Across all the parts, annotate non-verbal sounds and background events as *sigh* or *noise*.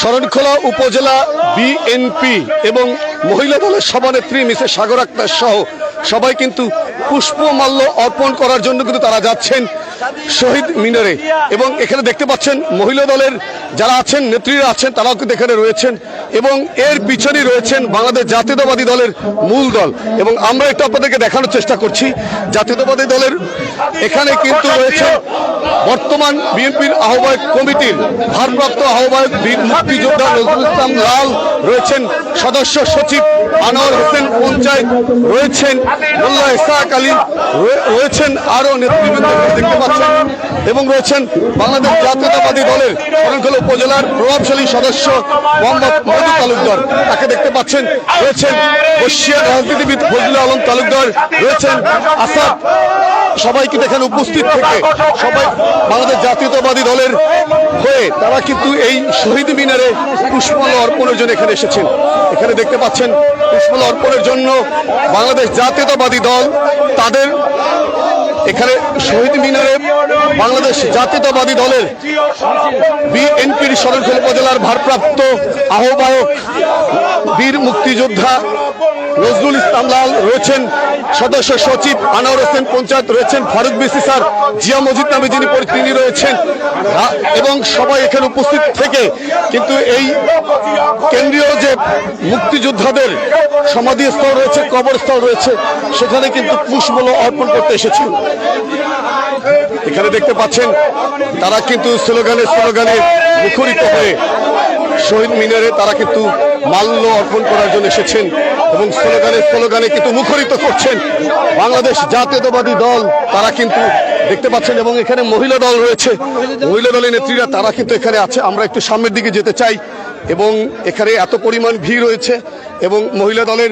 শরণখোলা উপজেলা বিএনপি এবং মহিলা দলের সভানেত্রী মিসেস সাগর আক্তার সহ সবাই কিন্তু পুষ্পমাল্য অর্পণ করার জন্য কিন্তু তারা যাচ্ছেন। শহীদ মিনারে। এবং এখানে দেখতে পাচ্ছেন মহিলা দলের যারা আছেন, নেত্রীরা আছেন, তারাও কিন্তু এখানে রয়েছেন। এবং এর পিছনেই রয়েছেন বাংলাদেশ জাতীয়তাবাদী দলের মূল দল। এবং আমরা একটু আপনাদেরকে দেখানোর চেষ্টা করছি। জাতীয়তাবাদী দলের এখানে কিন্তু রয়েছে বর্তমান বিএনপির আহ্বায়ক কমিটির ভারপ্রাপ্ত আহ্বায়ক মুক্তিযোদ্ধা নজরুল ইসলাম লাল রয়েছেন। সদস্য সচিব আনোয়ার হোসেন পঞ্চায়েত রয়েছেন। মোল্লা ইসাক আলী রয়েছেন আরও নেতৃবৃন্দ। দেখতে পাচ্ছেন এবং রয়েছেন বাংলাদেশ জাতীয়তাবাদী দলের শরণখোলা উপজেলার প্রভাবশালী সদস্য মোহাম্মদ তালুকদার। তাকে দেখতে পাচ্ছেন, রয়েছেন বর্ষিয়ার রাজনীতিবিদ ফজলুল আলম তালুকদার, রয়েছেন আসাদ। সবাই কিন্তু এখানে উপস্থিত থেকে সবাই বাংলাদেশ জাতীয়তাবাদী দলের হয়ে তারা কিন্তু এই শহীদ মিনারে পুষ্পমাল্য অর্পণের জন্য এখানে এসেছেন। এখানে দেখতে পাচ্ছেন পুষ্পমাল্য অর্পণের জন্য বাংলাদেশ জাতীয়তাবাদী দল তাদের এখানে শহীদ মিনারে বাংলাদেশ জাতীয়তাবাদী দলের বিএনপির শরণখোলা উপজেলার ভারপ্রাপ্ত আহ্বায়ক বীর মুক্তিযোদ্ধা নজরুল ইসলাম লাল রয়েছেন। সদস্য সচিব আনোয়ার হোসেন পঞ্চায়েত রয়েছেন। ফারুক বিসি স্যার, জিয়া মজিদ নামে যিনি তিনি রয়েছেন। এবং সবাই এখানে উপস্থিত থেকে কিন্তু এই কেন্দ্রীয় যে মুক্তিযোদ্ধাদের সমাধিস্থল রয়েছে, কবরস্থল রয়েছে, সেখানে কিন্তু পুষ্পমাল্য অর্পণ করতে এসেছেন। এখানে দেখতে পাচ্ছেন, তারা কিন্তু স্লোগানে স্লোগানে মুখরিত হয়ে শহীদ মিনারে তারা কিন্তু মাল্য অর্পণ করার জন্য এসেছেন এবং স্লোগানে স্লোগানে কিন্তু মুখরিত করছেন বাংলাদেশ জাতীয়তাবাদী দল। তারা কিন্তু দেখতে পাচ্ছেন এবং এখানে মহিলা দল রয়েছে। মহিলা দলের নেত্রীরা তারা কিন্তু এখানে আছে। আমরা একটু সামনের দিকে যেতে চাই। এবং এখানে এত পরিমাণ ভিড় রয়েছে এবং মহিলা দলের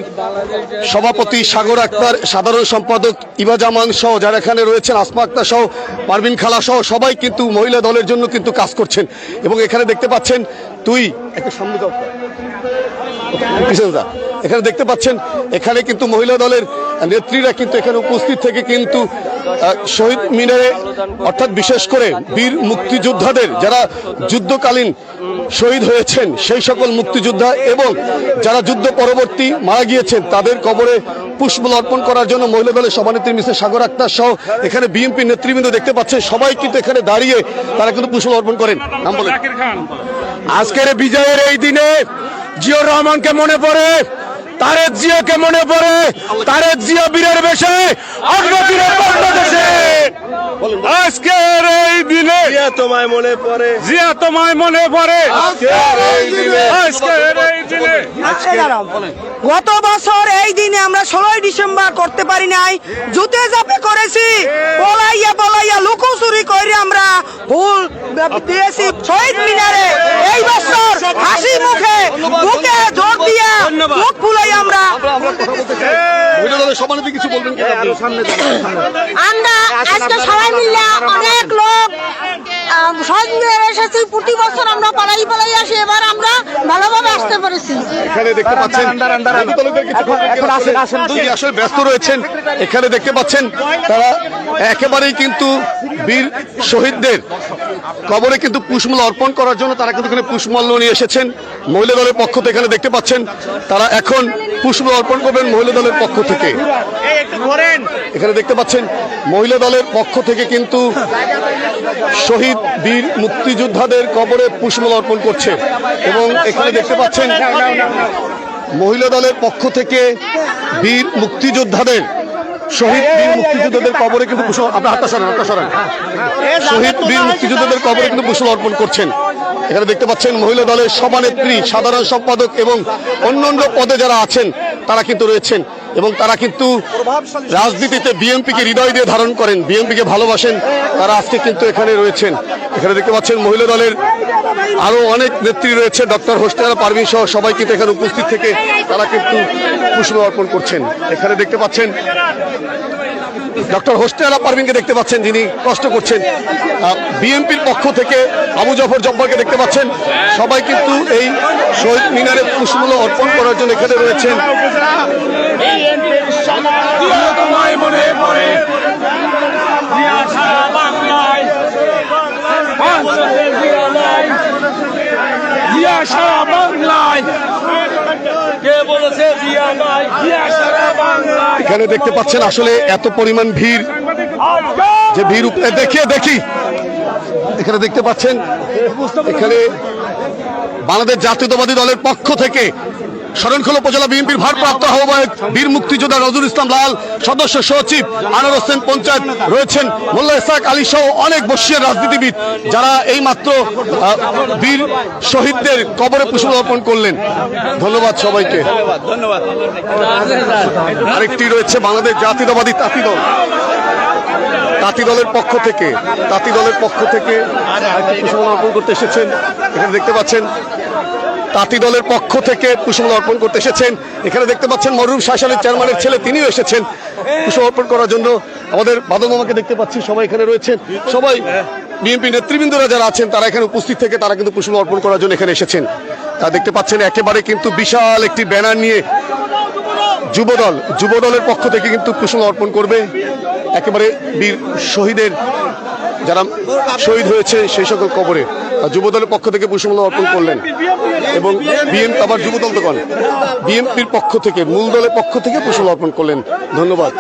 সভাপতি সাগর আক্তার, সাধারণ সম্পাদক ইবা জামান সহ যারা এখানে রয়েছেন, আসমা আক্তার সহ, পারভিন খালা সহ, সবাই কিন্তু মহিলা দলের জন্য কিন্তু কাজ করছেন এবং এখানে দেখতে পাচ্ছেন তুই, একটু। এখানে দেখতে পাচ্ছেন, এখানে কিন্তু মহিলা দলের নেত্রীরা কিন্তু এখানে উপস্থিত থেকে কিন্তু শহীদ মিনারে অর্থাৎ বিশেষ করে বীর মুক্তিযোদ্ধাদের যারা যুদ্ধকালীন শহীদ হয়েছেন সেই সকল মুক্তিযোদ্ধা এবং যারা যুদ্ধ পরবর্তী মারা গিয়েছেন তাদের কবরে পুষ্পমাল্য অর্পণ করার জন্য মহিলা দলের সভানেত্রী মিসেস সাগর আক্তার সহ এখানে বিএনপি নেতৃবৃন্দ দেখতে পাচ্ছেন সবাই কিন্তু এখানে দাঁড়িয়ে তারা কিন্তু পুষ্পমাল্য অর্পণ করেন। নাম বলেন। আজকের বিজয়ের এই দিনে জিয়র রহমানকে মনে পড়ে তারেক জিয়াকে মনে পড়ে? তারেক জিয়া বীরের বেশে অগ্রতীরের বাংলাদেশে। আজকের এই দিনে জিয়া তোমায় মনে পড়ে। জিয়া তোমায় মনে পড়ে। আজকের এই দিনে। আজকের এই দিনে। গত বছর এই দিনে আমরা ষোলোই ডিসেম্বর করতে পারি নাই। জুতে জাপে করেছি। পলাইয়া পলাইয়া লুকোচুরি করে আমরা ভুল দিয়েছি শহীদ মিনারে। এই বছর হাসি মুখে বুকে জোর দিয়া মুখ ফুলাই আমরা মহিলা দলের সভানেত্রী কিছু বলবেন আমরা আজকে সবাই মিলে অনেক লোক আহ, এসেছি প্রতি বছর আমরা পাড়াই পাড়াই আসি এবার আমরা ভালোভাবে আসতে পেরেছি। এখানে দেখতে পাচ্ছেন আসলে ব্যস্ত রয়েছেন। এখানে দেখতে পাচ্ছেন তারা একেবারেই কিন্তু বীর শহীদদের কবরে কিন্তু পুষ্পমাল্য অর্পণ করার জন্য তারা কিন্তু এখানে পুষ্পমাল্য নিয়ে এসেছেন। মহিলা দলের পক্ষ থেকে এখানে দেখতে পাচ্ছেন তারা এখন পুষ্পমাল্য অর্পণ করবেন মহিলা দলের পক্ষ থেকে। এখানে দেখতে পাচ্ছেন মহিলা দলের পক্ষ থেকে কিন্তু শহীদ বীর মুক্তিযোদ্ধাদের কবরে পুষ্পমাল্য অর্পণ করছে এবং এখানে দেখতে পাচ্ছেন মহিলা দলের পক্ষ থেকে বীর মুক্তিযোদ্ধাদের, শহীদ বীর মুক্তিযোদ্ধাদের কবরে কিন্তু পুষ্প হাতটা সরান, হাতটা শহীদ বীর মুক্তিযোদ্ধাদের কবরে কিন্তু পুষ্প অর্পণ করছেন। এখানে দেখতে পাচ্ছেন মহিলা দলের সভানেত্রী, সাধারণ সম্পাদক এবং অন্যান্য পদে যারা আছেন তারা কিন্তু রয়েছেন এবং তারা কিন্তু রাজনীতিতে বিএনপিকে হৃদয় দিয়ে ধারণ করেন, বিএনপিকে ভালোবাসেন, তারা আজকে কিন্তু এখানে রয়েছেন। এখানে দেখতে পাচ্ছেন মহিলা দলের আরও অনেক নেত্রী রয়েছে, ডক্টর হোস্টেলা পারভিন সহ সবাই কিন্তু এখানে উপস্থিত থেকে তারা কিন্তু পুষ্প অর্পণ করছেন। এখানে দেখতে পাচ্ছেন ডক্টর হোস্টেলা পারভিনকে দেখতে পাচ্ছেন, যিনি কষ্ট করছেন বিএনপির পক্ষ থেকে আবু জাফর জব্বারকে দেখতে পাচ্ছেন। সবাই কিন্তু এই শহীদ মিনারে পুষ্পমাল্য অর্পণ করার জন্য এখানে রয়েছেন। বাংলায়। কে বলেছে জিয়া নাই? জিয়া সারা এখানে দেখতে পাচ্ছেন আসলে এত পরিমাণ ভিড়। যে ভিড় দেখিয়ে দেখি। এখানে দেখতে পাচ্ছেন, এখানে বাংলাদেশ জাতীয়তাবাদী দলের পক্ষ থেকে শরণখোলা উপজেলা বিএনপির ভারপ্রাপ্ত আহ্বায়ক বীর মুক্তিযোদ্ধা নজরুল ইসলাম লাল, সদস্য সচিব আনার হোসেন পঞ্চায়েত রয়েছেন। মোল্লা ইসাক আলী সহ অনেক বর্ষীয় রাজনীতিবিদ যারা এই মাত্র বীর শহীদদের কবরে পুষ্প অর্পণ করলেন। ধন্যবাদ সবাইকে। আরেকটি রয়েছে বাংলাদেশ জাতীয়তাবাদী তাঁতি দল। তাঁতি দলের পক্ষ থেকে, তাঁতি দলের পক্ষ থেকে অর্পণ করতে এসেছেন। এখানে দেখতে পাচ্ছেন তাঁতি দলের পক্ষ থেকে পুষ্পমালা অর্পণ করতে এসেছেন। এখানে দেখতে পাচ্ছেন মরুম শাসনের চেয়ারম্যানের ছেলে, তিনিও এসেছেন পুষ্প অর্পণ করার জন্য। আমাদের বাদল মামাকে দেখতে পাচ্ছি, সবাই এখানে রয়েছেন। সবাই বিএনপি নেতৃবৃন্দরা যারা আছেন, তারা এখানে উপস্থিত থেকে তারা কিন্তু পুষ্প অর্পণ করার জন্য এখানে এসেছেন। তা দেখতে পাচ্ছেন, একেবারে কিন্তু বিশাল একটি ব্যানার নিয়ে যুবদল, যুবদলের পক্ষ থেকে কিন্তু কুসুম অর্পণ করবে। একেবারে বীর শহীদের যারা শহীদ হয়েছে সেই সকল কবরে। যুবদলের পক্ষ থেকে পুষ্পমালা অর্পণ করলেন। এবং বিএনপি আবার যুবদল দোকান বিএনপির পক্ষ থেকে, মূল দলের পক্ষ থেকে পুষ্পমালা অর্পণ করলেন। ধন্যবাদ।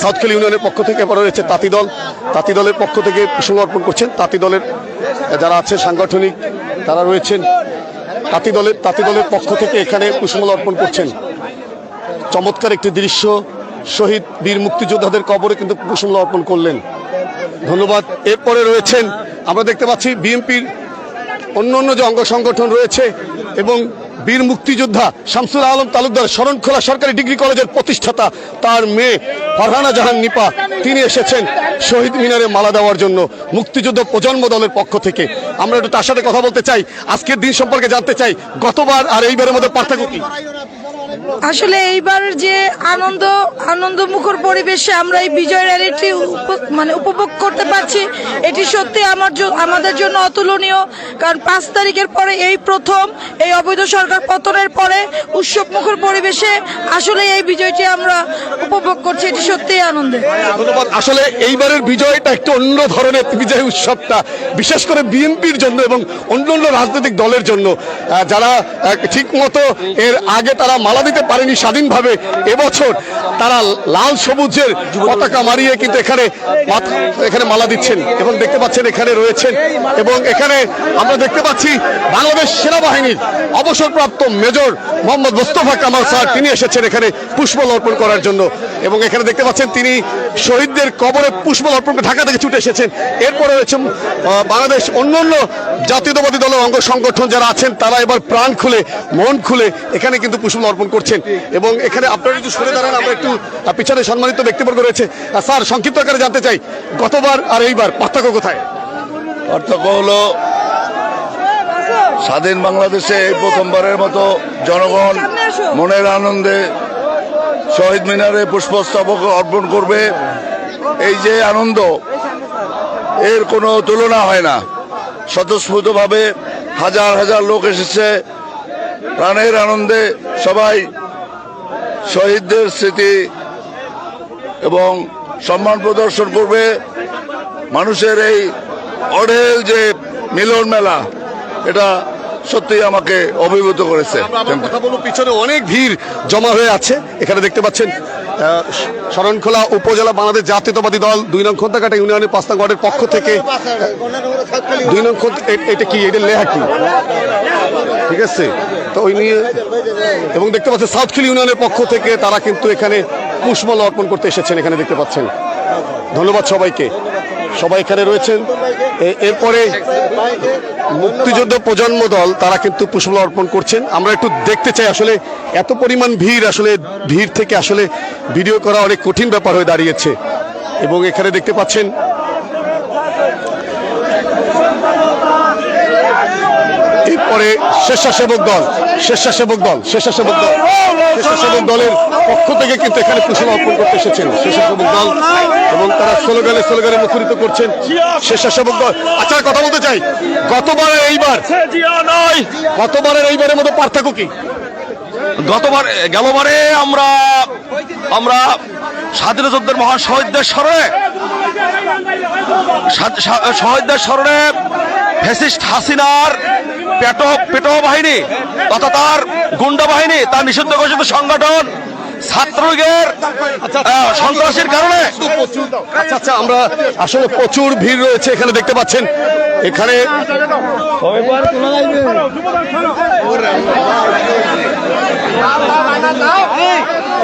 সাউথখেল ইউনিয়নের পক্ষ থেকে এবার রয়েছে তাঁতি দল। তাঁতি দলের পক্ষ থেকে পুষ্পমালা অর্পণ করছেন। তাঁতি দলের যারা আছে সাংগঠনিক তারা রয়েছেন। তাঁতি দলের তাঁতি দলের পক্ষ থেকে এখানে পুষ্পমালা অর্পণ করছেন। চমৎকার একটি দৃশ্য। শহীদ বীর মুক্তিযোদ্ধাদের কবরে কিন্তু পুষ্পমালা অর্পণ করলেন। ধন্যবাদ। এরপরে রয়েছেন, আমরা দেখতে পাচ্ছি বিএনপির অন্য অন্য যে অঙ্গ সংগঠন রয়েছে এবং বীর মুক্তিযোদ্ধা শামসুল আলম তালুকদার শরণখোলা সরকারি ডিগ্রি কলেজের প্রতিষ্ঠাতা তার মেয়ে ফারহানা জাহান নিপা, তিনি এসেছেন শহীদ মিনারে মালা দেওয়ার জন্য মুক্তিযুদ্ধ প্রজন্ম দলের পক্ষ থেকে। আমরা একটু তার সাথে কথা বলতে চাই। আজকের দিন সম্পর্কে জানতে চাই। গতবার আর এইবারের মধ্যে পার্থক্য কি? আসলে এইবার যে আনন্দ আনন্দ মুখর পরিবেশে আমরা এই বিজয় র্যালিটি মানে উপভোগ করতে পারছি, এটি সত্যি আমার আমাদের জন্য অতুলনীয়। কারণ পাঁচ তারিখের পরে এই প্রথম, এই অবৈধ সরকার পতনের পরে উৎসব মুখর পরিবেশে আসলে এই বিজয়টি আমরা উপভোগ করছি, এটি সত্যিই আনন্দের। আসলে এইবারের বিজয়টা একটু অন্য ধরনের বিজয় উৎসবটা, বিশেষ করে বিএনপির জন্য এবং অন্য অন্য রাজনৈতিক দলের জন্য। যারা ঠিক মতো এর আগে তারা মালা দিতে পারেনি স্বাধীনভাবে। এবছর তারা লাল সবুজের পতাকা মারিয়ে কিন্তু এখানে এখানে মালা দিচ্ছেন এবং দেখতে পাচ্ছেন এখানে রয়েছেন এবং এখানে আমরা দেখতে পাচ্ছি বাংলাদেশ সেনাবাহিনীর অবসরপ্রাপ্ত মেজর মোহাম্মদ মোস্তফা কামাল স্যার, তিনি এসেছেন এখানে পুষ্প অর্পণ করার জন্য এবং এখানে দেখতে পাচ্ছেন তিনি শহীদদের কবরে পুষ্প অর্পণ করে ঢাকা থেকে ছুটে এসেছেন। এরপরে রয়েছে বাংলাদেশ অন্য অন্য জাতীয়তাবাদী দলের অঙ্গ সংগঠন যারা আছেন, তারা এবার প্রাণ খুলে, মন খুলে এখানে কিন্তু পুষ্প অর্পণ করছেন। এবং এখানে আপনারা একটু সরে দাঁড়ান, আমরা একটু পিছনে সম্মানিত ব্যক্তিবর্গ রয়েছে। স্যার, সংক্ষিপ্ত আকারে জানতে চাই, গতবার আর এইবার পার্থক্য কোথায়? পার্থক্য হলো, স্বাধীন বাংলাদেশে এই প্রথমবারের মতো জনগণ মনের আনন্দে শহীদ মিনারে পুষ্পস্তবক অর্পণ করবে। এই যে আনন্দ, এর কোনো তুলনা হয় না। স্বতঃস্ফূর্তভাবে হাজার হাজার লোক এসেছে প্রাণের আনন্দে সবাই শহীদদের স্মৃতি এবং সম্মান প্রদর্শন করবে মানুষের এই অঢেল যে মিলন মেলা, এটা সত্যি আমাকে অভিভূত করেছে। কথা বলব, পিছনে অনেক ভিড় জমা হয়ে আছে। এখানে দেখতে পাচ্ছেন শরণখোলা উপজেলা বাংলাদেশ জাতীয়তাবাদী দল, দুই নং খন্তাকাটা ইউনিয়নের পাঁচটা গড়ের পক্ষ থেকে দুই নং এটা কি? এটা লেহা কি? ঠিক আছে? তো ওই নিয়ে এবং দেখতে পাচ্ছেন সাউথখিল ইউনিয়নের পক্ষ থেকে তারা কিন্তু এখানে পুষ্পমালা অর্পণ করতে এসেছেন, এখানে দেখতে পাচ্ছেন। ধন্যবাদ সবাইকে। সবাই এখানে রয়েছেন। এরপরে মুক্তিযুদ্ধ প্রজন্ম দল, তারা কিন্তু পুষ্পমালা অর্পণ করছেন। আমরা একটু দেখতে চাই আসলে এত পরিমাণ ভিড় আসলে, ভিড় থেকে আসলে ভিডিও করা অনেক কঠিন ব্যাপার হয়ে দাঁড়িয়েছে। এবং এখানে দেখতে পাচ্ছেন, এরপরে স্বেচ্ছাসেবক দল। স্বেচ্ছাসেবক দল স্বেচ্ছাসেবক দল, স্বেচ্ছাসেবক দলের পক্ষ থেকে কিন্তু এখানে কুশল অর্পণ করতে এসেছেন স্বেচ্ছাসেবক দল এবং তারা স্লোগানে স্লোগানে মুখরিত করছেন স্বেচ্ছাসেবক দল। আচ্ছা কথা বলতে চাই। গতবারের এইবার, গতবারের এইবারের মতো পার্থক্য কি? গতবার, গেলবারে আমরা আমরা স্বাধীনতা যুদ্ধের মহান শহীদদের স্মরণে শহীদদের স্মরণে ফেসিস্ট হাসিনার পেটো পেটো বাহিনী, তথা তার গুন্ডা বাহিনী, তার নিষিদ্ধ ঘোষিত সংগঠন ছাত্রলীগের সন্ত্রাসীর কারণে। আচ্ছা আচ্ছা আমরা আসলে প্রচুর ভিড় রয়েছে এখানে দেখতে পাচ্ছেন। এখানে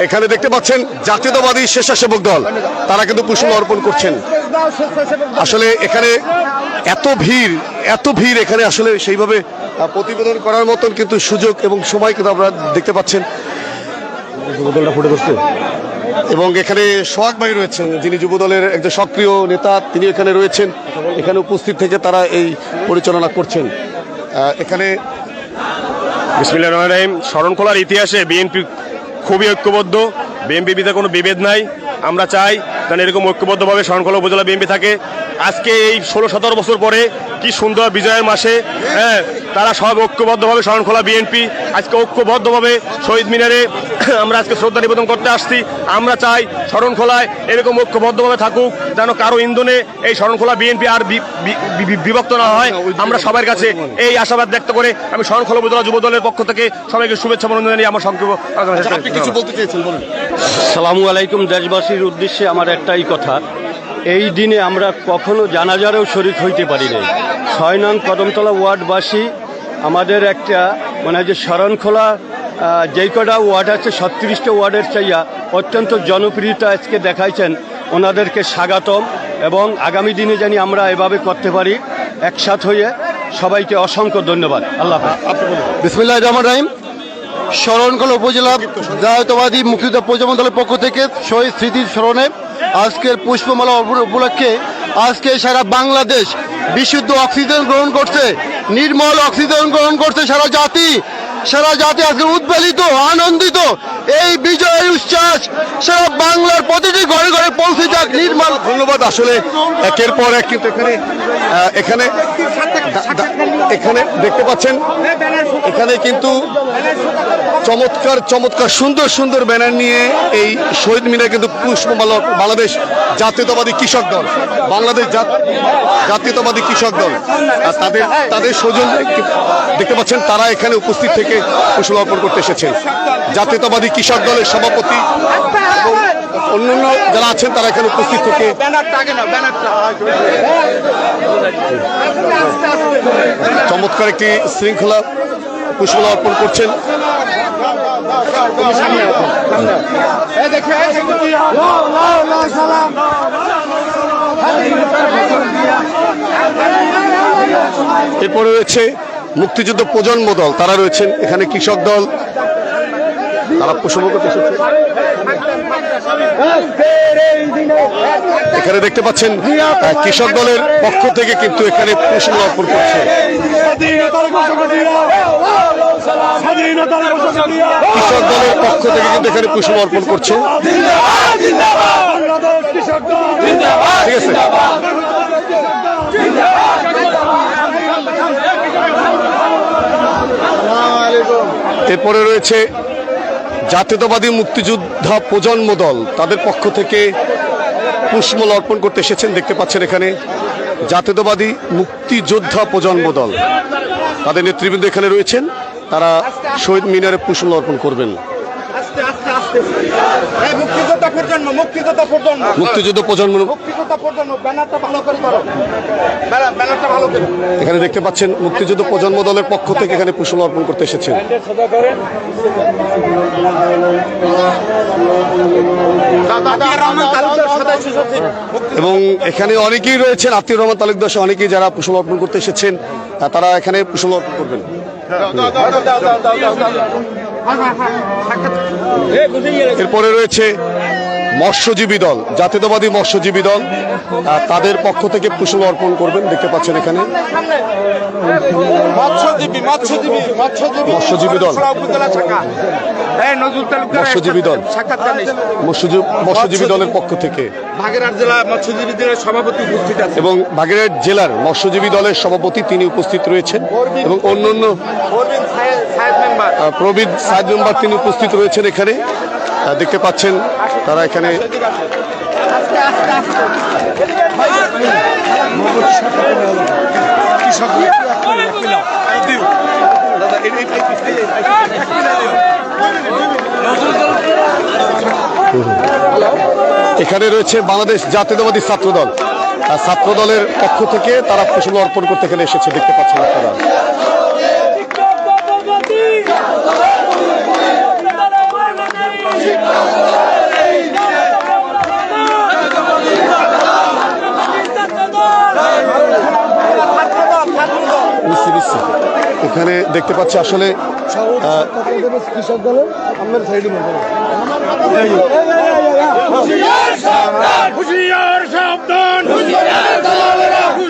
এখানে দেখতে পাচ্ছেন জাতীয়তাবাদী স্বেচ্ছাসেবক দল। তারা কিন্তু পুষ্প অর্পণ করছেন। আসলে এখানে এত ভিড় এত ভিড় এখানে আসলে সেইভাবে প্রতিবেদন করার মতন কিন্তু সুযোগ এবং সময় কিন্তু আপনারা দেখতে পাচ্ছেন। এবং এখানে সোহাগ ভাই রয়েছেন যিনি যুবদলের একজন সক্রিয় নেতা তিনি এখানে রয়েছেন। এখানে উপস্থিত থেকে তারা এই পরিচালনা করছেন। এখানে রহমান রহিম শরণখোলার ইতিহাসে বিএনপি খুবই ঐক্যবদ্ধ বিএনপি কোনো বিভেদ নাই। আমরা চাই যেন এরকম ঐক্যবদ্ধভাবে শরণখোলা উপজেলা বিএনপি থাকে। আজকে এই ষোলো সতেরো বছর পরে কি সুন্দর বিজয়ের মাসে হ্যাঁ তারা সব ঐক্যবদ্ধভাবে শরণখোলা বিএনপি আজকে ঐক্যবদ্ধভাবে শহীদ মিনারে *clears throat* আমরা আজকে শ্রদ্ধা নিবেদন করতে আসছি। আমরা চাই শরণখোলায় এরকম ঐক্যবদ্ধভাবে থাকুক যেন কারও ইন্ধনে এই শরণখোলা বিএনপি আর বিভক্ত না হয়। আমরা সবার কাছে এই আশাবাদ ব্যক্ত করে আমি শরণখোলা উপজেলা যুব দলের পক্ষ থেকে সবাইকে শুভেচ্ছা মনোনয়ন জানিয়ে আমার সংক্ষেপ বলুন। সালামু আলাইকুম দেশবাসীর উদ্দেশ্যে আমার একটাই কথা। এই দিনে আমরা কখনো জানাজারেও শরিক হইতে পারি নাই। ছয় নং কদমতলা ওয়ার্ডবাসী আমাদের একটা মানে যে শরণখোলা যেই কটা ওয়ার্ড আছে, ছত্রিশটা ওয়ার্ডের চাইয়া অত্যন্ত জনপ্রিয়তা আজকে দেখাইছেন। ওনাদেরকে স্বাগতম এবং আগামী দিনে জানি আমরা এভাবে করতে পারি, একসাথ হয়ে সবাইকে অসংখ্য ধন্যবাদ। আল্লাহ বিসমিল্লাহ রহমান রাহিম। শরণখোলা উপজেলা জাতীয়তাবাদী মুক্তিযুদ্ধ প্রজন্ম দলের পক্ষ থেকে শহীদ স্মৃতির স্মরণে আজকের পুষ্পমালা উপলক্ষে আজকে সারা বাংলাদেশ বিশুদ্ধ অক্সিজেন গ্রহণ করছে নির্মল অক্সিজেন গ্রহণ করছে সারা জাতি। সারা জাতি আজকে উদ্বেলিত, আনন্দিত। এই বিজয়ের উচ্ছ্বাস সারা বাংলার প্রতিটি ঘরে ঘরে পৌঁছে যাক নির্মল ধন্যবাদ, আসলে একের পর এক কিন্তু এখানে এখানে এখানে দেখতে পাচ্ছেন, এখানে কিন্তু চমৎকার চমৎকার, সুন্দর সুন্দর ব্যানার নিয়ে এই শহীদ মিনার কিন্তু পুষ্পমালা বাংলাদেশ জাতীয়তাবাদী কৃষক দল, বাংলাদেশ জাতীয়তাবাদী কৃষক দল। তাদের তাদের সৌজন্য দেখতে পাচ্ছেন, তারা এখানে উপস্থিত থেকে পুষ্প অর্পণ করতে এসেছেন জাতীয়তাবাদী কৃষক দলের সভাপতি এবং অন্যান্য যারা আছেন, তারা এখানে উপস্থিত থেকে চমৎকার একটি শৃঙ্খলা পুষ্পলা অর্পণ করছেন। এরপরে রয়েছে মুক্তিযুদ্ধ প্রজন্ম দল, তারা রয়েছেন এখানে কৃষক দল। তারা এখানে দেখতে পাচ্ছেন কৃষক দলের পক্ষ থেকে কিন্তু এখানে পুষ্প অর্পণ করছে। কৃষক দলের পক্ষ থেকে কিন্তু এখানে পুষ্প অর্পণ করছে। ঠিক আছে? এরপরে রয়েছে জাতীয়তাবাদী মুক্তিযোদ্ধা প্রজন্ম দল। তাদের পক্ষ থেকে পুষ্পল অর্পণ করতে এসেছেন, দেখতে পাচ্ছেন এখানে জাতীয়তাবাদী মুক্তিযোদ্ধা প্রজন্ম দল। তাদের নেতৃবৃন্দ এখানে রয়েছেন। তারা শহীদ মিনারে পুষ্পল অর্পণ করবেন। মুক্তিযোদ্ধা প্রজন্ম মুক্তিযোদ্ধা প্রজন্ম। মুক্তিযুদ্ধ প্রজন্ম। মুক্তিযোদ্ধা প্রজন্ম ব্যানারটা ভালো করে করো ব্যানারটা ভালো করে। এখানে দেখতে পাচ্ছেন মুক্তিযুদ্ধ প্রজন্ম দলের পক্ষ থেকে এখানে পুষ্পমাল অর্পণ করতে এসেছেন। এবং এখানে অনেকেই রয়েছেন আত্মীয় রহমান তালুকদার সহ অনেকেই যারা পুষ্পমাল অর্পণ করতে এসেছেন তারা এখানে পুষ্পমাল অর্পণ করবেন। এরপরে রয়েছে মৎস্যজীবী দল জাতীয়তাবাদী মৎস্যজীবী দল তাদের পক্ষ থেকে পুষ্প অর্পণ করবেন দেখতে পাচ্ছেন এখানে। মৎস্যজীবী দল। মৎস্যজীবী দল। মৎস্যজীবী দলের পক্ষ থেকে। ভাগেরহাট জেলা মৎস্যজীবী দলের সভাপতি উপস্থিত আছে এবং বাগেরহাট জেলার মৎস্যজীবী দলের সভাপতি তিনি উপস্থিত রয়েছেন। এবং অন্যান্য প্রবীণ সাহেব মেম্বার। তিনি উপস্থিত রয়েছেন এখানে। দেখতে পাচ্ছেন তারা এখানে এখানে রয়েছে বাংলাদেশ জাতীয়তাবাদী ছাত্র দল আর ছাত্র দলের পক্ষ থেকে তারা ফসল অর্পণ করতে এখানে এসেছে, দেখতে পাচ্ছেন আপনারা। দেখতে পাচ্ছি আসলে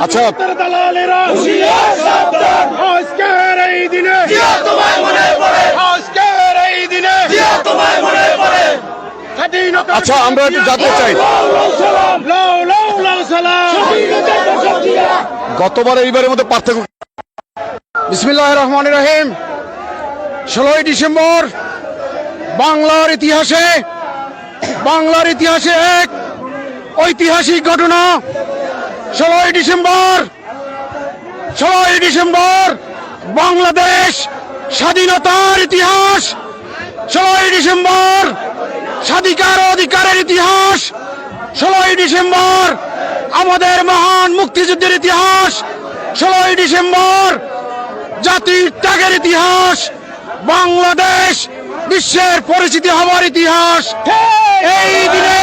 আচ্ছা আচ্ছা আমরা একটু জানতে চাই। গতবার এইবারের মধ্যে পার্থক্য বিসমিল্লাহ রহমান রহিম। ষোলোই ডিসেম্বর বাংলার ইতিহাসে বাংলার ইতিহাসে এক ঐতিহাসিক ঘটনা। ষোলোই ডিসেম্বর ষোলোই ডিসেম্বর বাংলাদেশ স্বাধীনতার ইতিহাস। ষোলোই ডিসেম্বর স্বাধিকার অধিকারের ইতিহাস। ষোলোই ডিসেম্বর আমাদের মহান মুক্তিযুদ্ধের ইতিহাস। ষোলোই ডিসেম্বর জাতির ত্যাগের ইতিহাস, বাংলাদেশ বিশ্বের পরিচিতি হওয়ার ইতিহাস। এই দিনে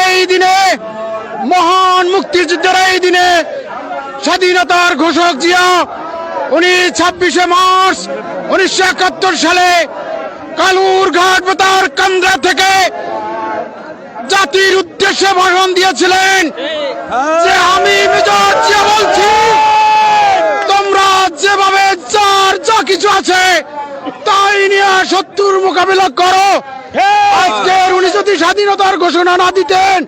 এই দিনে মহান মুক্তিযুদ্ধের এই দিনে স্বাধীনতার ঘোষক জিয়া উনি ছাব্বিশে মার্চ উনিশশো একাত্তর সালে কালুর ঘাট বেতার কান্দ্রা থেকে জাতির উদ্দেশ্যে ভাষণ দিয়েছিলেন যে আমি মেজর জিয়া বলছি তোমরা যেভাবে যার যা কিছু আছে? তাই নিয়ে শত্রুর মোকাবিলা করো। আজকের উনি যদি স্বাধীনতার ঘোষণা না দিতেন,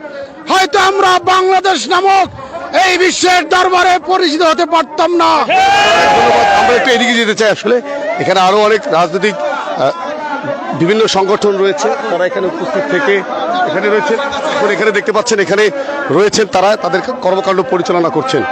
হয়তো আমরা বাংলাদেশ নামক এই বিশ্বের দরবারে পরিচিত হতে পারতাম না। আমরা একটু এদিকে যেতে চাই আসলে। এখানে আরও অনেক রাজনৈতিক বিভিন্ন সংগঠন রয়েছে। তারা এখানে উপস্থিত থেকে এখানে রয়েছে। এখানে দেখতে পাচ্ছেন, এখানে রয়েছেন তারা তাদের কর্মকাণ্ড পরিচালনা করছেন।